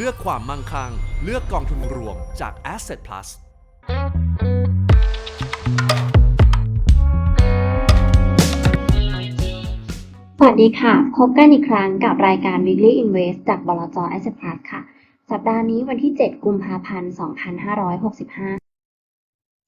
เลือกความมั่งคั่ง เลือกกองทุนรวมจาก Asset Plus สวัสดีค่ะ พบกันอีกครั้งกับรายการ Weekly Invest จากบลจ Asset Plus ค่ะ สัปดาห์นี้วันที่ 7 กุมภาพันธ์ 2565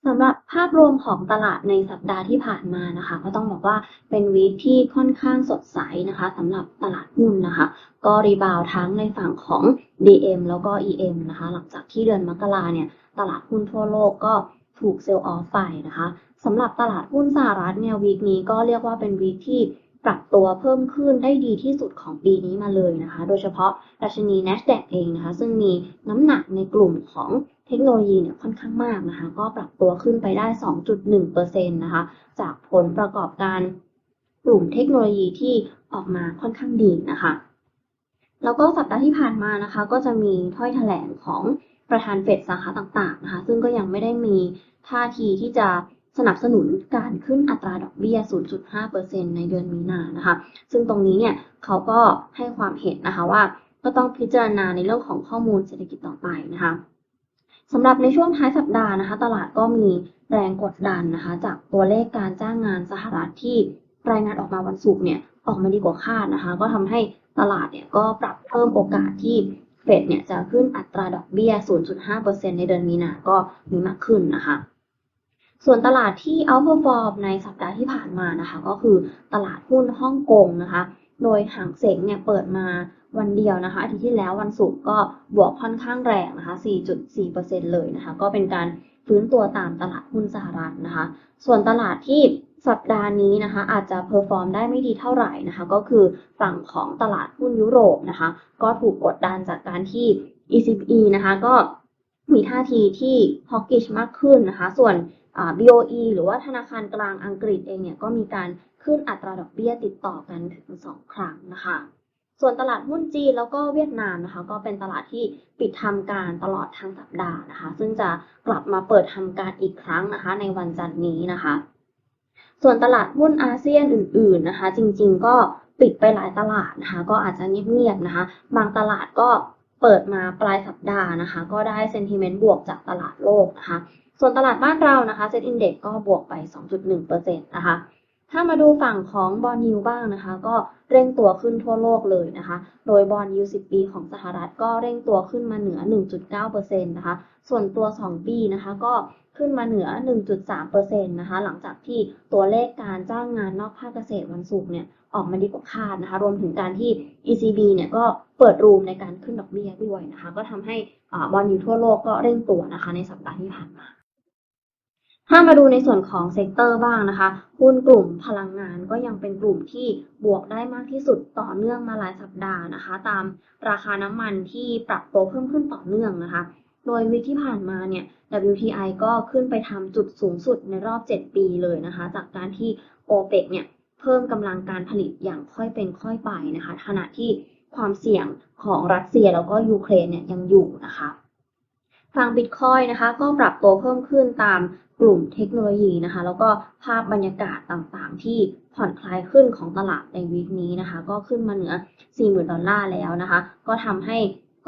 สำหรับภาพรวมของตลาดในสัปดาห์ที่ผ่านมานะคะ ก็ต้องบอกว่าเป็นวีคที่ค่อนข้างสดใสนะคะสำหรับตลาดหุ้นนะคะ ก็รีบาวทั้งในฝั่งของ DM แล้วก็ EM นะคะ หลังจากที่เดือนมกราเนี่ย ตลาดหุ้นทั่วโลกก็ถูกเซลล์ออฟไปนะคะสำหรับตลาดหุ้นสหรัฐเนี่ยวีคนี้ก็เรียกว่าเป็นวีคที่ปรับตัวเพิ่มขึ้นได้ดีที่สุดของปีนี้มาเลยนะคะ โดยเฉพาะดัชนี NASDAQ เองนะคะ ซึ่งมีน้ำหนักในกลุ่มของ เทคโนโลยีเนี่ยค่อนข้างมากนะคะ ก็ปรับตัวขึ้นไปได้ 2.1%นะคะ จากผลประกอบการกลุ่มเทคโนโลยีที่ออกมาค่อนข้างดีนะคะ แล้วก็สัปดาห์ที่ผ่านมานะคะ ก็จะมีถ้อยแถลงของประธานเฟดสาขาต่างๆนะคะ ซึ่งก็ยังไม่ได้มีท่าทีที่จะสนับสนุนการขึ้นอัตราดอกเบี้ย 0.5%ในเดือนมีนานะคะ ซึ่งตรงนี้เนี่ยเขาก็ให้ความเห็นนะคะว่าก็ต้องพิจารณาในเรื่องของข้อมูลเศรษฐกิจต่อไปนะคะ สำหรับในช่วงท้ายสัปดาห์นะคะ ตลาดก็มีแรงกดดันนะคะ จากตัวเลขการจ้างงานสหรัฐที่รายงานออกมาวันศุกร์เนี่ยออกมาดีกว่าคาดนะคะ ก็ทำให้ตลาดเนี่ยก็ปรับเพิ่มโอกาสที่เฟดเนี่ยจะขึ้นอัตราดอกเบี้ย 0.5%ในเดือนมีนา ก็มีมากขึ้นนะคะ ส่วนตลาดที่ outperform ในสัปดาห์ที่ผ่านมานะคะ ก็คือตลาดหุ้นฮ่องกงนะคะ โดยหางเสงเนี่ยเปิดมาวันเดียวนะคะอาทิตย์ที่แล้ววันศุกร์ก็บวกค่อนข้างแรงนะคะ 4.4%เลยนะคะ ก็เป็นการฟื้นตัวตามตลาดหุ้นสหรัฐนะคะ ส่วนตลาดที่สัปดาห์นี้นะคะ อาจจะเพอร์ฟอร์มได้ไม่ดีเท่าไหร่นะคะ ก็คือฝั่งของตลาดหุ้นยุโรปนะคะ ก็ถูกกดดันจากการที่ ECB นะคะก็มีท่าทีที่ hawkish มากขึ้นนะคะ ส่วน BOE หรือว่าธนาคารกลางอังกฤษเองเนี่ยก็มีการ ขึ้นอัตราดอกเบี้ยติดต่อกันถึง 2 ครั้งนะคะ ส่วนตลาดหุ้นจีนแล้วก็เวียดนามนะคะ ก็เป็นตลาดที่ปิดทำการตลอดทั้งสัปดาห์นะคะ ซึ่งจะกลับมาเปิดทำการอีกครั้งนะคะ ในวันจันทร์นี้นะคะ ส่วนตลาดหุ้นอาเซียนอื่น ๆนะคะ จริงๆก็ปิดไปหลายตลาดนะคะ ก็อาจจะเงียบๆนะคะ บางตลาดก็เปิดมาปลายสัปดาห์นะคะ ก็ได้เซนติเมนต์บวกจากตลาดโลกนะคะ ส่วนตลาดบ้านเรานะคะเซ็ตอินเด็กก็บวกไป 2.1%นะคะ ถ้ามาดูฝั่งของบอลยูบ้างนะคะ ก็เร่งตัวขึ้นทั่วโลกเลยนะคะ โดยบอลยู10 ปีของสหรัฐก็เร่งตัวขึ้นมาเหนือ 1.9%นะคะ ส่วนตัว 2 ปีนะคะก็ขึ้นมาเหนือ 1.3%นะคะ หลังจากที่ตัวเลขการจ้างงานนอกภาคเกษตรวันศุกร์เนี่ยออกมาดีกว่าคาดนะคะ รวมถึงการที่ ECB เนี่ยก็เปิดรูมในการขึ้นดอกเบี้ยด้วยนะคะ ก็ทำให้บอลยูทั่วโลกก็เร่งตัวนะคะในสัปดาห์ที่ผ่านมา ถ้ามาดูในส่วนของเซกเตอร์บ้างนะคะ หุ้นกลุ่มพลังงานก็ยังเป็นกลุ่มที่บวกได้มากที่สุดต่อเนื่องมาหลายสัปดาห์นะคะ ตามราคาน้ำมันที่ปรับตัวเพิ่มขึ้นต่อเนื่องนะคะ โดยวิกที่ผ่านมาเนี่ย WTI ก็ขึ้นไปทำจุดสูงสุดในรอบ 7 ปีเลยนะคะ จากการที่ OPEC เนี่ยเพิ่มกำลังการผลิตอย่างค่อยเป็นค่อยไปนะคะ ขณะที่ความเสี่ยงของรัสเซียแล้วก็ยูเครนเนี่ยยังอยู่นะคะ ฝั่งบิตคอยนะคะก็ปรับตัวเพิ่มขึ้นตามกลุ่มเทคโนโลยีนะคะ แล้วก็ภาพบรรยากาศต่างๆ ที่ผ่อนคลายขึ้นของตลาดในวีคนี้นะคะ ก็ขึ้นมาเหนือ 40,000 ดอลลาร์แล้วนะคะ ก็ทำให้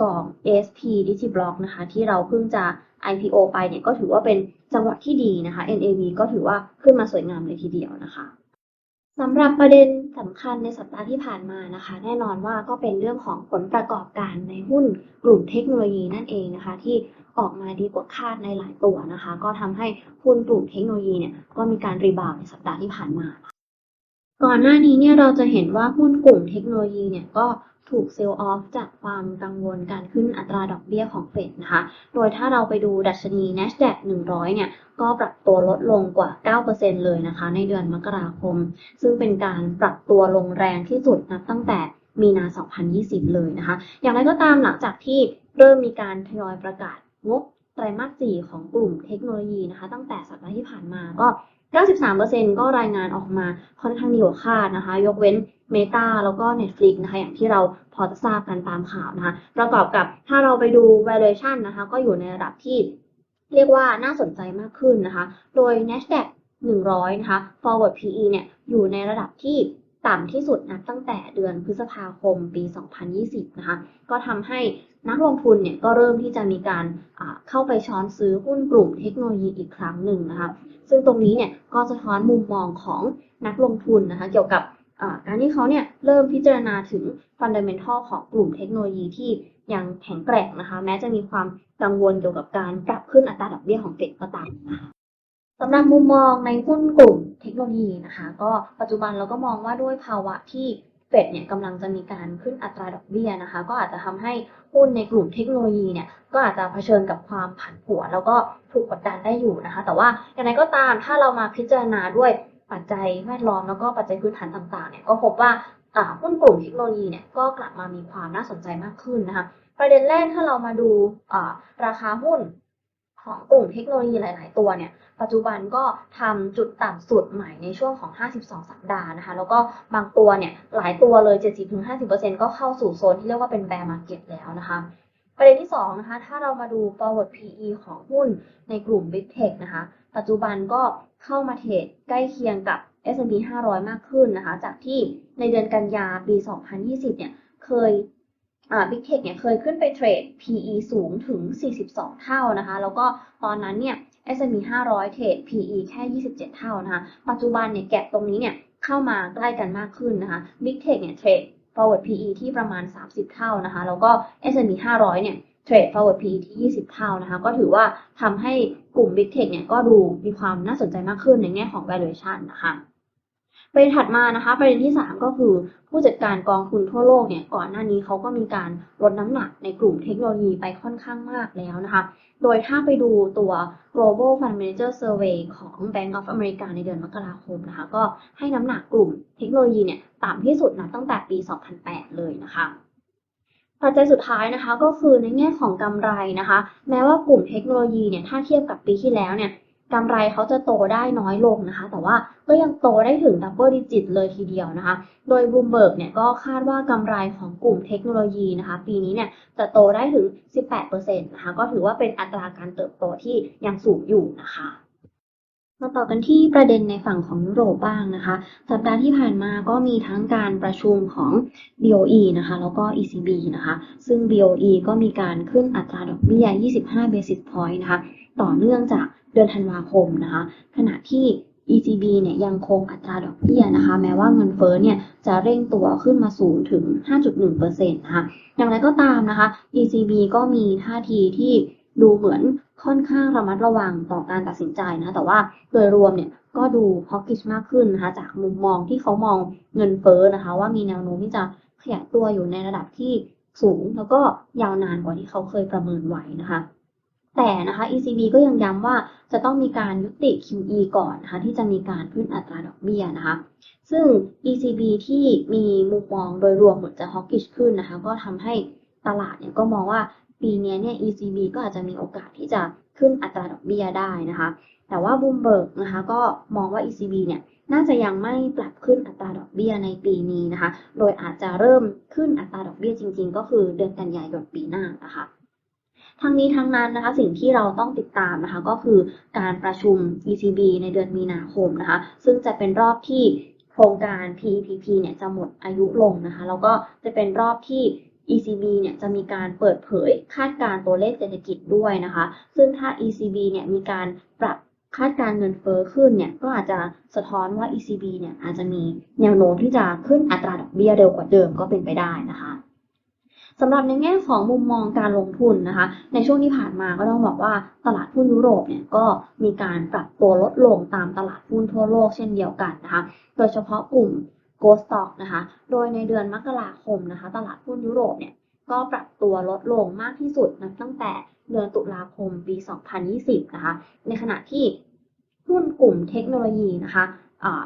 กล่อง ASP DigiBlock นะคะ ที่เราเพิ่งจะ IPO ไปเนี่ยก็ถือว่าเป็นจังหวะที่ดีนะคะ NAV ก็ถือว่าขึ้นมาสวยงามเลยทีเดียวนะคะสำหรับประเด็นสำคัญในสัปดาห์ที่ผ่านมานะคะ แน่นอนว่าก็เป็นเรื่องของผลประกอบการในหุ้นกลุ่มเทคโนโลยีนั่นเองนะคะ ที่ ออกมาดีกว่าคาดในหลายตัวนะคะ ก็ทำให้หุ้นกลุ่มเทคโนโลยีเนี่ยก็มีการรีบาวด์ในสัปดาห์ที่ผ่านมา ก่อนหน้านี้เนี่ยเราจะเห็นว่าหุ้นกลุ่มเทคโนโลยีเนี่ยก็ถูกเซลล์ออฟจากความกังวลการขึ้นอัตราดอกเบี้ยของเฟดนะคะ โดยถ้าเราไปดูดัชนี NASDAQ 100 เนี่ย ก็ปรับตัวลดลงกว่า 9%เลยนะคะ ในเดือนมกราคม ซึ่งเป็นการปรับตัวลงแรงที่สุดนับตั้งแต่มีนา 2020 เลยนะคะ อย่างไรก็ตามหลังจากที่เริ่มมีการทยอยประกาศ งบไตรมาส 4 ของกลุ่มเทคโนโลยีนะคะ ตั้งแต่สัปดาห์ที่ผ่านมาก็ 93%ก็รายงานออกมาค่อนข้างดีกว่าคาดนะคะ ยกเว้น Meta แล้วก็ Netflix นะคะ อย่างที่เราพอจะทราบกันตามข่าวนะคะ ประกอบกับถ้าเราไปดู valuation นะคะ ก็อยู่ในระดับที่เรียกว่าน่าสนใจมากขึ้นนะคะ โดย NASDAQ 100 นะคะ forward PE เนี่ย อยู่ในระดับที่ต่ำที่สุดนับตั้งแต่เดือนพฤษภาคมปี 2020 นะคะ ก็ทำให้ นักลงทุนเนี่ยก็เริ่มที่จะมีการเข้าไปช้อนซื้อหุ้นกลุ่มเทคโนโลยีอีกครั้งหนึ่งนะคะซึ่งตรงนี้เนี่ยก็สะท้อนมุมมองของนักลงทุนนะคะเกี่ยวกับการที่เขาเนี่ยเริ่มพิจารณาถึงฟันเดเมนทัลของกลุ่มเทคโนโลยีที่ยังแข็งแกร่งนะคะแม้จะมีความกังวลเกี่ยวกับการปรับขึ้นอัตราดอกเบี้ยของเฟดก็ตามนะคะสำหรับมุมมองในหุ้นกลุ่มเทคโนโลยีนะคะ ก็ปัจจุบันเราก็มองว่าด้วยภาวะที่ เฟดเนี่ยกำลังจะมีการขึ้นอัตราดอกเบี้ยนะคะ ก็อาจจะทำให้หุ้นในกลุ่มเทคโนโลยีเนี่ยก็อาจจะเผชิญกับความผันผวนแล้วก็ถูกกดดันได้อยู่นะคะ แต่ว่าอย่างไรก็ตามถ้าเรามาพิจารณาด้วยปัจจัยแวดล้อมแล้วก็ปัจจัยพื้นฐานต่างๆเนี่ยก็พบว่าหุ้นกลุ่มเทคโนโลยีเนี่ยก็กลับมามีความน่าสนใจมากขึ้นนะคะ ประเด็นแรกถ้าเรามาดูราคาหุ้น ของกลุ่มเทคโนโลยีหลาย ๆ ตัวเนี่ย ปัจจุบันก็ทำจุดต่ำสุดใหม่ในช่วงของ 52 สัปดาห์นะคะ แล้วก็บางตัวเนี่ย หลายตัวเลย 70-50%ก็เข้าสู่โซนที่เรียกว่าเป็น bear market แล้วนะคะประเด็นที่สองนะคะ ถ้าเรามาดู forward PE ของหุ้นในกลุ่ม Big Tech นะคะ ปัจจุบันก็เข้ามาเทรดใกล้เคียงกับ S&P 500 มากขึ้นนะคะ จากที่ในเดือนกันยาปี 2020 เนี่ย เคย อ่า Big Tech เนี่ยเคยขึ้นไปเทรด PE สูงถึง 42 เท่านะคะ แล้วก็ตอนนั้นเนี่ย S&P 500 เทรด PE แค่ 27 เท่านะคะ ปัจจุบันเนี่ยแก็บตรงนี้เนี่ยเข้ามาใกล้กันมากขึ้นนะคะ Big Tech เนี่ยเทรด forward PE ที่ประมาณ 30 เท่านะคะ แล้วก็ S&P 500 เนี่ยเทรด forward PE ที่ 20 เท่านะคะ ก็ถือว่าทำให้กลุ่ม Big Tech เนี่ยก็ดูมีความน่าสนใจมากขึ้นในแง่ของ valuation นะคะ ประเด็นถัดมานะคะ ประเด็นที่ 3 ก็คือผู้จัดการกองทุนทั่วโลกเนี่ยก่อนหน้านี้เขาก็มีการลดน้ำหนักในกลุ่มเทคโนโลยีไปค่อนข้างมากแล้วนะคะ โดยถ้าไปดูตัว global fund manager survey ของ Bank of America ในเดือนมกราคมนะคะ ก็ให้น้ำหนักกลุ่มเทคโนโลยีเนี่ยต่ำที่สุดนะตั้งแต่ปี 2008 เลยนะคะปัจจัยสุดท้ายนะคะก็คือในแง่ของกำไรนะคะ แม้ว่ากลุ่มเทคโนโลยีเนี่ยถ้าเทียบกับปีที่แล้วเนี่ย กำไรเขาจะโตได้น้อยลงนะคะ แต่ว่าก็ยังโตได้ถึงดับเบิลดิจิตเลยทีเดียวนะคะ โดย Bloomberg เนี่ยก็คาดว่ากำไรของกลุ่มเทคโนโลยีนะคะ ปีนี้เนี่ยจะโตได้ถึง 18%นะคะ ก็ถือว่าเป็นอัตราการเติบโตที่ยังสูงอยู่นะคะมาต่อกันที่ประเด็นในฝั่งของยุโรปบ้างนะคะ สัปดาห์ที่ผ่านมาก็มีทั้งการประชุมของ BOE นะคะ แล้วก็ ECB นะคะ ซึ่ง BOE ก็มีการขึ้นอัตราดอกเบี้ย 25 basis point นะคะ ต่อเนื่องจาก เดือนธันวาคมนะคะ ขณะที่ ECB เนี่ยยังคงอัตราดอกเบี้ยนะคะ แม้ว่าเงินเฟ้อเนี่ยจะเร่งตัวขึ้นมาสูงถึง 5.1%นะคะอย่างไรก็ตามนะคะ ECB ก็มีท่าทีที่ดูเหมือนค่อนข้างระมัดระวังต่อการตัดสินใจนะ แต่ว่าโดยรวมเนี่ยก็ดูฮอกกิชมากขึ้นนะคะ จากมุมมองที่เขามองเงินเฟ้อนะคะ ว่ามีแนวโน้มที่จะขยายตัวอยู่ในระดับที่สูงแล้วก็ยาวนานกว่าที่เขาเคยประเมินไว้นะคะ แต่นะคะ ECB ก็ยังย้ำว่าจะต้องมีการยุติ QE ก่อนนะคะที่จะมีการขึ้นอัตราดอกเบี้ยนะคะ ซึ่ง ECB ที่มีมุมมองโดยรวมเหมือนจะฮอกกิชขึ้นนะคะ ก็ทำให้ตลาดเนี่ยก็มองว่าปีนี้เนี่ย ECB ก็อาจจะมีโอกาสที่จะขึ้นอัตราดอกเบี้ยได้นะคะ แต่ว่าบูมเบิร์กนะคะก็มองว่า ECB เนี่ยน่าจะยังไม่ปรับขึ้นอัตราดอกเบี้ยในปีนี้นะคะ โดยอาจจะเริ่มขึ้นอัตราดอกเบี้ยจริง ๆ ก็คือเดือนกันยายนปีหน้านะคะ ทั้งนี้ทั้งนั้นนะคะสิ่งที่เราต้องติดตามนะคะก็คือการประชุม ECB ในเดือนมีนาคมนะคะซึ่งจะเป็นรอบที่โครงการ PPP เนี่ยจะหมดอายุลงนะคะแล้วก็จะเป็นรอบที่ ECB เนี่ยจะมีการเปิดเผยคาดการ์ตัวเลขเศรษฐกิจด้วยนะคะ ซึ่งถ้า ECB เนี่ยมีการปรับคาดการเงินเฟ้อขึ้นเนี่ยก็อาจจะสะท้อนว่า ECB เนี่ยอาจจะมีแนวโน้มที่จะขึ้นอัตราดอกเบี้ยเร็วกว่าเดิมก็เป็นไปได้นะคะ สำหรับในแง่ของมุมมองการลงทุนนะคะ ในช่วงที่ผ่านมาก็ต้องบอกว่าตลาดหุ้นยุโรปเนี่ยก็มีการปรับตัวลดลงตามตลาดหุ้นทั่วโลกเช่นเดียวกันนะคะ โดยเฉพาะกลุ่ม g o Stock นะคะ โดยในเดือนมกราคมนะคะ ตลาดหุ้นยุโรปเนี่ยก็ปรับตัวลดลงมากที่สุดนับตั้งแต่เดือนตุลาคมปี 2020 นะคะ ในขณะที่หุ้นกลุ่มเทคโนโลยีนะคะ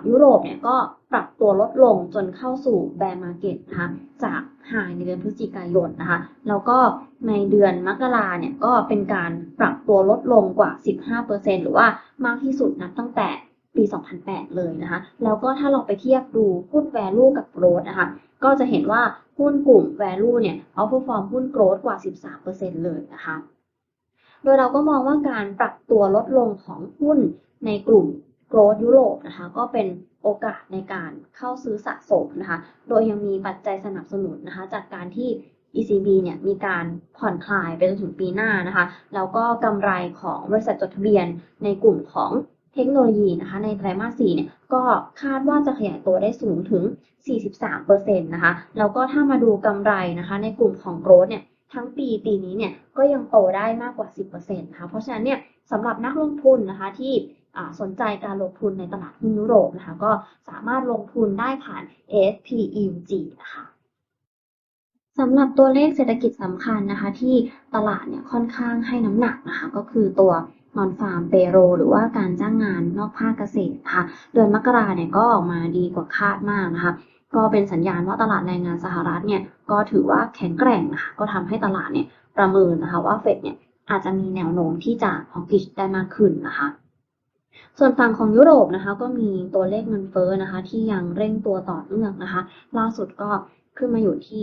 ยุโรปเนี่ยก็ปรับตัวลดลงจนเข้าสู่แบร์มาเก็ตนะคะจากไฮในเดือนพฤศจิกายนนะคะแล้วก็ในเดือนมกราเนี่ยก็เป็นการปรับตัวลดลงกว่า 15%หรือว่ามากที่สุดนับตั้งแต่ปี 2008 เลยนะคะ แล้วก็ถ้าเราไปเทียบดูหุ้น value กับ growth นะคะ ก็จะเห็นว่าหุ้นกลุ่ม value เนี่ย outperform หุ้น growth กว่า 13%เลยนะคะ โดยเราก็มองว่าการปรับตัวลดลงของหุ้นในกลุ่ม โกรดยุโรปนะคะก็เป็นโอกาสในการเข้าซื้อสะสมนะคะโดยยังมีปัจจัยสนับสนุนนะคะจากการที่ ECB เนี่ยมีการผ่อนคลายไปจนถึงปีหน้านะคะแล้วก็กำไรของบริษัทจดทะเบียนในกลุ่มของเทคโนโลยีนะคะในไตรมาส4เนี่ยก็คาดว่าจะขยายตัวได้สูงถึง 43%นะคะแล้วก็ถ้ามาดูกำไรนะคะในกลุ่มของโกรดเนี่ยทั้งปีปีนี้เนี่ยก็ยังโตได้มากกว่า 10%นะคะเพราะฉะนั้นเนี่ยสำหรับนักลงทุนนะคะที่ สนใจการลงทุนในตลาดหุ้นยุโรปนะคะ ก็สามารถลงทุนได้ผ่าน SPEUG นะคะสำหรับตัวเลขเศรษฐกิจสำคัญนะคะ ที่ตลาดเนี่ยค่อนข้างให้น้ำหนักนะคะ ก็คือตัว non farm payroll หรือว่าการจ้างงานนอกภาคเกษตรนะคะเดือนมกราเนี่ยก็ออกมาดีกว่าคาดมากนะคะ ก็เป็นสัญญาณว่าตลาดแรงงานสหรัฐเนี่ยก็ถือว่าแข็งแกร่งนะคะก็ทำให้ตลาดเนี่ยประเมินนะคะว่าเฟดเนี่ยอาจจะมีแนวโน้มที่จะฮอกกิชได้มากขึ้นนะคะ ส่วนฝั่งของยุโรปนะคะ ก็มีตัวเลขเงินเฟ้อนะคะ ที่ยังเร่งตัวต่อเนื่องนะคะ ล่าสุดก็ขึ้นมาอยู่ที่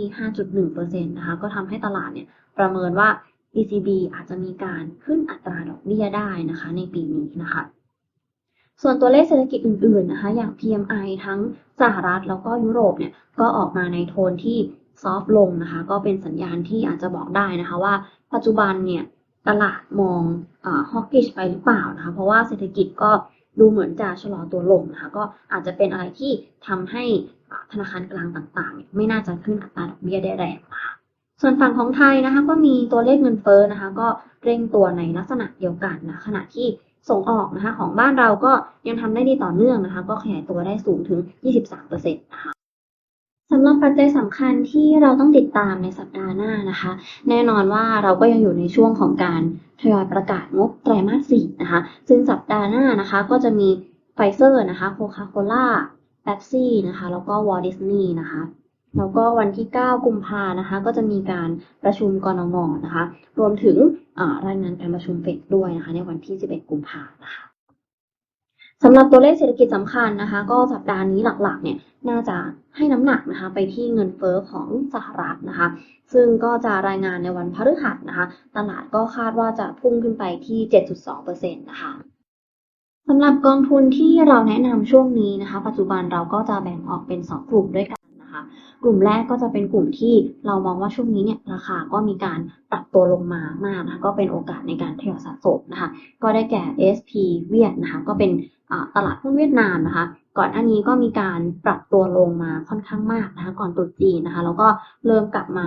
5.1%นะคะ ก็ทำให้ตลาดเนี่ยประเมินว่า ECB อาจจะมีการขึ้นอัตราดอกเบี้ยได้นะคะ ในปีนี้นะคะ ส่วนตัวเลขเศรษฐกิจอื่น ๆ นะคะ อย่าง PMI ทั้งสหรัฐแล้วก็ยุโรปเนี่ย ก็ออกมาในโทนที่ซอฟลงนะคะ ก็เป็นสัญญาณที่อาจจะบอกได้นะคะว่า ปัจจุบันเนี่ย ตลาดมองฮอกกิชไปหรือเปล่านะคะ เพราะว่าเศรษฐกิจก็ดูเหมือนจะชะลอตัวลงนะคะ ก็อาจจะเป็นอะไรที่ทำให้ธนาคารกลางต่างๆ ไม่น่าจะขึ้นอัตราดอกเบี้ยได้แรงนะคะส่วนฝั่งของไทยนะคะก็มีตัวเลขเงินเฟ้อนะคะ ก็เร่งตัวในลักษณะเดียวกันนะขณะที่ส่งออกนะคะของบ้านเราก็ยังทำได้ดีต่อเนื่องนะคะ ก็ขยายตัวได้สูงถึง 23%นะคะำหรับปัจจัยสำคัญที่เราต้องติดตามในสัปดาห์หน้านะคะ แน่นอนว่าเราก็ยังอยู่ในช่วงของการทยอยประกาศงบไตรมาส4นะคะ ซึ่งสัปดาห์หน้านะคะก็จะมีไฟเซอร์นะคะโคคาโคล่าเ e ปซี่นะคะ แล้วก็วอลดิสนีย์นะคะ แล้วก็วันที่ 9 กุมภานะคะ ก็จะมีการประชุมกรงงนะคะ รวมถึงอ่ารายงานการประชุมเฟดด้วยนะคะ ในวันที่ 11 กุมภานะคะ สำหรับตัวเลขเศรษฐกิจสำคัญนะคะ ก็สัปดาห์นี้หลักๆเนี่ยน่าจะให้น้ำหนักนะคะไปที่เงินเฟ้อของสหรัฐนะคะ ซึ่งก็จะรายงานในวันพฤหัสนะคะ ตลาดก็คาดว่าจะพุ่งขึ้นไปที่ 7.2%นะคะสำหรับกองทุนที่เราแนะนำช่วงนี้นะคะ ปัจจุบันเราก็จะแบ่งออกเป็น 2 กลุ่มด้วยกันนะคะ กลุ่มแรกก็จะเป็นกลุ่มที่เรามองว่าช่วงนี้เนี่ยราคาก็มีการปรับตัวลงมามากนะคะก็เป็นโอกาสในการทยอยสะสมนะคะ ก็ได้แก่ SP เวียดนะคะ ก็เป็น ตลาดหุ้นเวียดนามนะคะ ก่อนหน้านี้ก็มีการปรับตัวลงมาค่อนข้างมากนะคะ ก่อนตรุษจีนนะคะ แล้วก็เริ่มกลับมา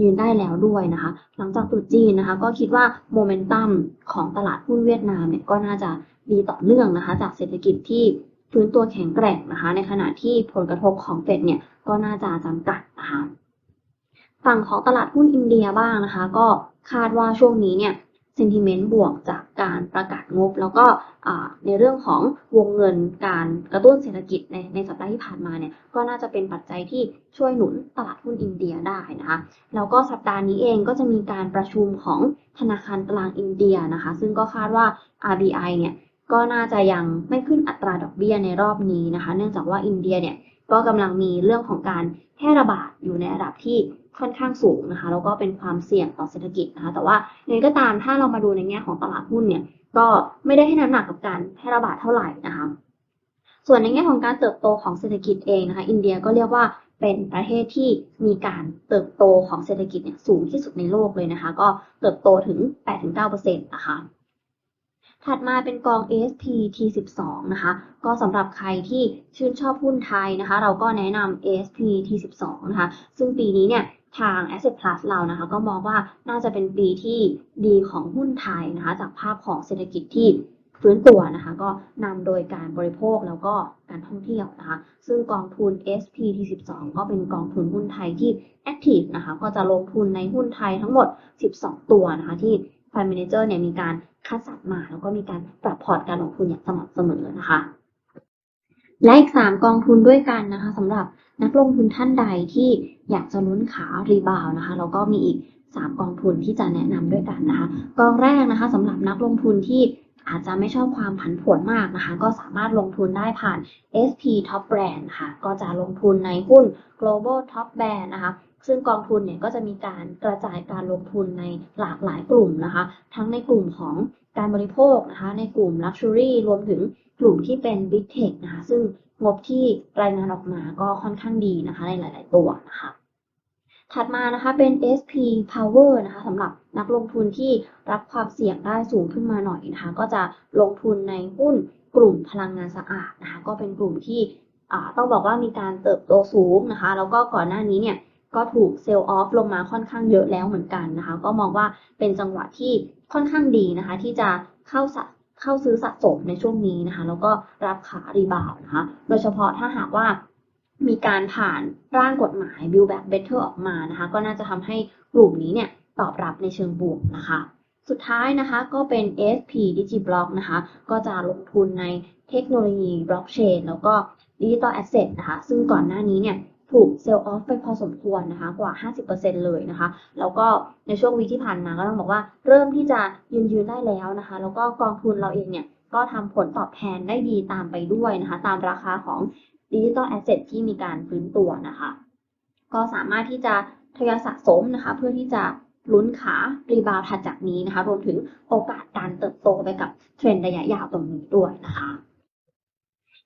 ยืนได้แล้วด้วยนะคะ หลังจากตรุษจีนนะคะ ก็คิดว่าโมเมนตัมของตลาดหุ้นเวียดนามเนี่ยก็น่าจะดีต่อเนื่องนะคะ จากเศรษฐกิจที่ฟื้นตัวแข็งแกร่งนะคะ ในขณะที่ผลกระทบของเฟดเนี่ยก็น่าจะจำกัดนะคะ ฝั่งของตลาดหุ้นอินเดียบ้างนะคะ ก็คาดว่าช่วงนี้เนี่ย sentiment บวกจากการประกาศงบ แล้วก็ในเรื่องของวงเงินการกระตุ้นเศรษฐกิจในในสัปดาห์ที่ผ่านมาเนี่ยก็น่าจะเป็นปัจจัยที่ช่วยหนุนตลาดหุ้นอินเดียได้นะคะแล้วก็สัปดาห์นี้เองก็จะมีการประชุมของธนาคารกลางอินเดียนะคะ ซึ่งก็คาดว่า RBI เนี่ยก็น่าจะยังไม่ขึ้นอัตราดอกเบี้ยในรอบนี้นะคะ เนื่องจากว่าอินเดียเนี่ย ก็กำลังมีเรื่องของการแพร่ระบาดอยู่ในระดับที่ค่อนข้างสูงนะคะแล้วก็เป็นความเสี่ยงต่อเศรษฐกิจนะคะแต่ว่ายังไงก็ตามถ้าเรามาดูในแง่ของตลาดหุ้นเนี่ยก็ไม่ได้ให้น้ำหนักกับการแพร่ระบาดเท่าไหร่นะคะส่วนในแง่ของการเติบโตของเศรษฐกิจเองนะคะอินเดียก็เรียกว่าเป็นประเทศที่มีการเติบโตของเศรษฐกิจเนี่ยสูงที่สุดในโลกเลยนะคะ ก็เติบโตถึง 8-9%นะคะ ถัดมาเป็นกอง ASP T12 นะคะ ก็สำหรับใครที่ชื่นชอบหุ้นไทยนะคะ เราก็แนะนำ ASP T12 นะคะ ซึ่งปีนี้เนี่ยทาง Asset Plus เรานะคะ ก็มองว่าน่าจะเป็นปีที่ดีของหุ้นไทยนะคะ จากภาพของเศรษฐกิจที่ฟื้นตัวนะคะ ก็นำโดยการบริโภคแล้วก็การท่องเที่ยวนะคะ ซึ่งกองทุน SP T12 ก็เป็นกองทุนหุ้นไทยที่ Active นะคะ ก็จะลงทุนในหุ้นไทยทั้งหมด 12 ตัวนะคะที่ Fund Manager เนี่ยมีการคัดสรรมาแล้วก็มีการปรับพอร์ตการลงทุนอย่างสม่ำเสมอนะคะ และอีก 3 กองทุนด้วยกันนะคะสำหรับนักลงทุนท่านใดที่อยากจะลุ้นขารีบาวนะคะแล้วก็มีอีก 3 กองทุนที่จะแนะนำด้วยกันนะคะ กองแรกนะคะสำหรับนักลงทุนที่อาจจะไม่ชอบความผันผวนมากนะคะ ก็สามารถลงทุนได้ผ่าน SP Top Brand ค่ะ ก็จะลงทุนในหุ้น Global Top Brand นะคะ ซึ่งกองทุนเนี่ยก็จะมีการกระจายการลงทุนในหลากหลายกลุ่มนะคะ ทั้งในกลุ่มของการบริโภคนะคะ ในกลุ่ม Luxury รวมถึงกลุ่มที่เป็น Big Tech นะคะ ซึ่งงบที่รายงานออกมาก็ค่อนข้างดีนะคะในหลาย ๆ ตัวนะคะถัดมานะคะเป็น SP Power นะคะสำหรับนักลงทุนที่รับความเสี่ยงได้สูงขึ้นมาหน่อยนะคะ ก็จะลงทุนในหุ้นกลุ่มพลังงานสะอาดนะคะ ก็เป็นกลุ่มที่ต้องบอกว่ามีการเติบโตสูงนะคะ แล้วก็ก่อนหน้านี้เนี่ย ก็ถูกเซลล์ออฟลงมาค่อนข้างเยอะแล้วเหมือนกันนะคะ ก็มองว่าเป็นจังหวะที่ค่อนข้างดีนะคะ ที่จะเข้าสะเข้าซื้อสะสมในช่วงนี้นะคะ แล้วก็รับขารีบาวด์นะคะ โดยเฉพาะถ้าหากว่ามีการผ่านร่างกฎหมาย Build Back Better ออกมานะคะ ก็น่าจะทำให้กลุ่มนี้เนี่ยตอบรับในเชิงบวกนะคะ สุดท้ายนะคะก็เป็น SP Digiblock นะคะ ก็จะลงทุนในเทคโนโลยี Blockchain แล้วก็ Digital Asset นะคะ ซึ่งก่อนหน้านี้เนี่ย ถูกเซลล์ออฟไปพอสมควรนะคะกว่า 50%เลยนะคะ แล้วก็ในช่วงวีที่ผ่านมาก็ต้องบอกว่าเริ่มที่จะยืนยืนได้แล้วนะคะ แล้วก็กองทุนเราเองเนี่ยก็ทำผลตอบแทนได้ดีตามไปด้วยนะคะ ตามราคาของดิจิ t a ลแอสเซทที่มีการฟื้นตัวนะคะ ก็สามารถที่จะทยอยสะสมนะคะ เพื่อที่จะลุ้นขารีบาวถัดจากนี้นะคะ รวมถึงโอกาสการเติบโตไปกับเทรนด์ระยะยาวตรงนี้ด้วยนะคะ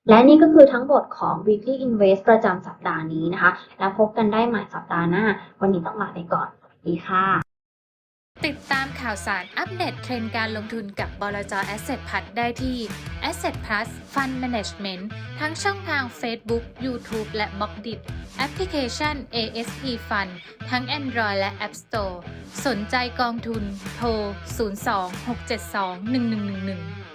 และนี่ก็คือทั้งหมดของ weekly invest ประจำสัปดาห์นี้นะคะ แล้วพบกันได้ใหม่สัปดาห์หน้า วันนี้ต้องลาไปก่อน สวัสดีค่ะ ติดตามข่าวสารอัปเดตเทรนด์การลงทุนกับบลจ Asset Plus ได้ที่ Asset Plus Fund Management ทั้งช่องทาง Facebook, YouTube และ b ล็อกดิแอปพลิเคชัน ASP Fund ทั้ง Android และ App Store สนใจกองทุน โทร 02 672 1111